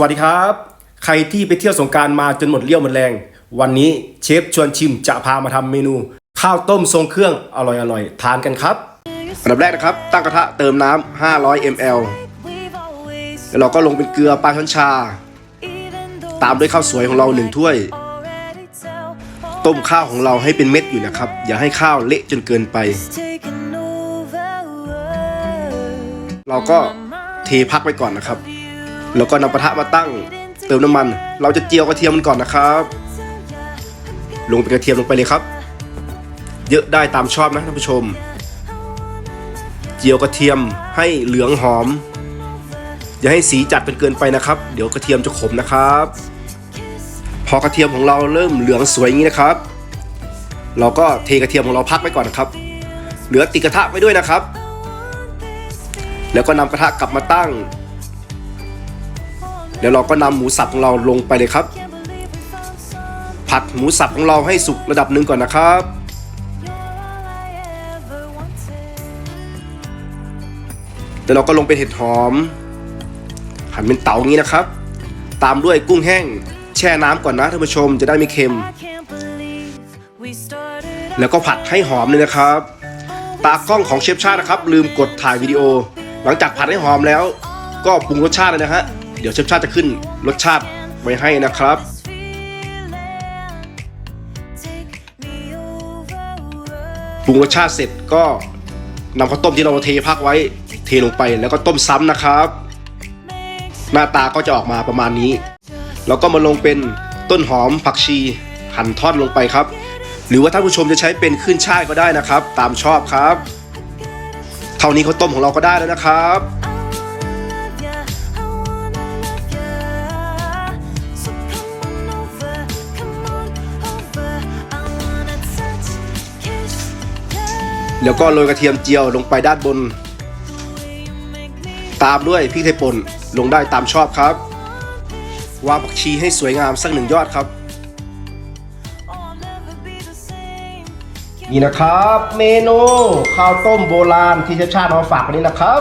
วัสดีครับ ใครที่ไปเที่ยวสงการมาจนหมดเรี่ยวหมดแรง วันนี้เชฟชวนชิมจะพามาทำเมนู ข้าวต้มทรงเครื่องอร่อยๆทานกันครับอันดับแรกนะครับ ตั้งกระทะเติมน้ำ500 ml แล้วเราก็ลงเป็นเกลือปลาช้อนชา ตามด้วยข้าวสวยของเราหนึ่งถ้วย ต้มข้าวของเราให้เป็นเม็ดอยู่นะครับ อย่าให้ข้าวเละจนเกินไป เราก็เทพักไว้ก่อนนะครับ แล้วก็นำกระทะมาตั้ง เติมน้ำมัน เราจะเจียวกระเทียมมันก่อนนะครับ ลงเป็นกระเทียมลงไปเลยครับ เยอะได้ตามชอบนะท่านผู้ชม เจียวกระเทียมให้เหลืองหอม อย่าให้สีจัดเป็นเกินไปนะครับ เดี๋ยวกระเทียมจะขมนะครับ พอกระเทียมของเราเริ่มเหลืองสวยอย่างนี้นะครับ เราก็เทกระเทียมของเราพักไว้ก่อนนะครับ เหลือติกระทะไว้ด้วยนะครับ แล้วก็นำกระทะกลับมาตั้ง เดี๋ยวเราก็นำหมูสับของเราลงไปเลยครับ ผัดหมูสับของเราให้สุกระดับหนึ่งก่อนนะครับ เดี๋ยวเราก็ลงเป็นเห็ดหอม หั่นเป็นเต๋างนี้นะครับ ตามด้วยกุ้งแห้งแช่น้ำก่อนนะท่านผู้ชมจะได้ไม่เค็ม แล้วก็ผัดให้หอมเลยนะครับ ตากล้องของเชฟชาตินะครับ ลืมกดถ่ายวิดีโอ หลังจากผัดให้หอมแล้ว ก็ปรุงรสชาติเลยนะฮะ ดี๋ยวเชฟชาติจะขึ้นรสชาติไว้ให้นะครับ ปรุงรสชาติเสร็จก็นำข้าวต้มที่เราเทพักไว้เทลงไปแล้วก็ต้มซ้ำนะครับ หน้าตาก็จะออกมาประมาณนี้ แล้วก็มาลงเป็นต้นหอมผักชีหั่นทอดลงไปครับ หรือว่าท่านผู้ชมจะใช้เป็นขึ้นช่ายก็ได้นะครับ ตามชอบครับ เท่านี้ข้าวต้มของเราก็ได้แล้วนะครับ แล้วก็โรยกระเทียมเจียวลงไปด้านบน ตามด้วยพริกไทยป่นลงได้ตามชอบครับ วางผักชีให้สวยงามสักหนึ่งยอดครับ นี่นะครับ เมนูข้าวต้มโบราณที่เชฟชาติมาฝากวันนี้นะครับ